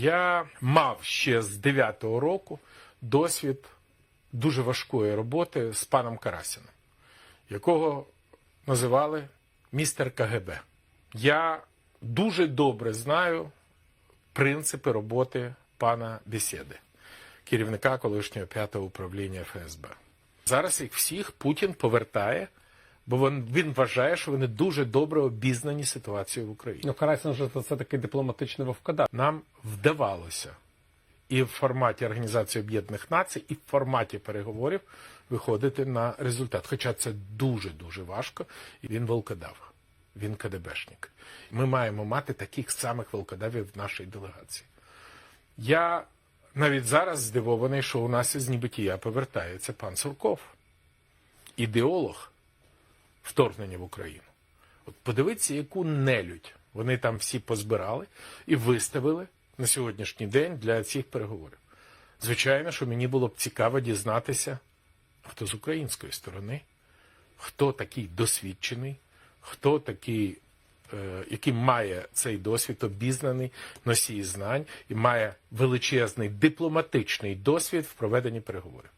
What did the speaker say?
Я мав ще з 9-го року досвід дуже важкої роботи з паном Карасіном, якого називали містер КГБ. Я дуже добре знаю принципи роботи пана Бесіди, керівника колишнього п'ятого управління ФСБ. Зараз їх всіх Путін повертає, бо він, він вважає, що вони дуже добре обізнані ситуацією в Україні. Ну, Карасін же це такий дипломатичний вовкодав. Нам вдавалося і в форматі Організації Об'єднаних Націй, і в форматі переговорів виходити на результат. Хоча це дуже дуже важко, і він волкодав, він КДБшник. Ми маємо мати таких самих волкодавів в нашій делегації. Я навіть зараз здивований, що у нас із небитія повертається пан Сурков, ідеолог вторгнення в Україну. От подивіться, яку нелюдь вони там всі позбирали і виставили на сьогоднішній день для цих переговорів. Звичайно, що мені було б цікаво дізнатися, хто з української сторони, хто такий досвідчений, хто такий, е, який має цей досвід, обізнаний носій знань і має величезний дипломатичний досвід в проведенні переговорів.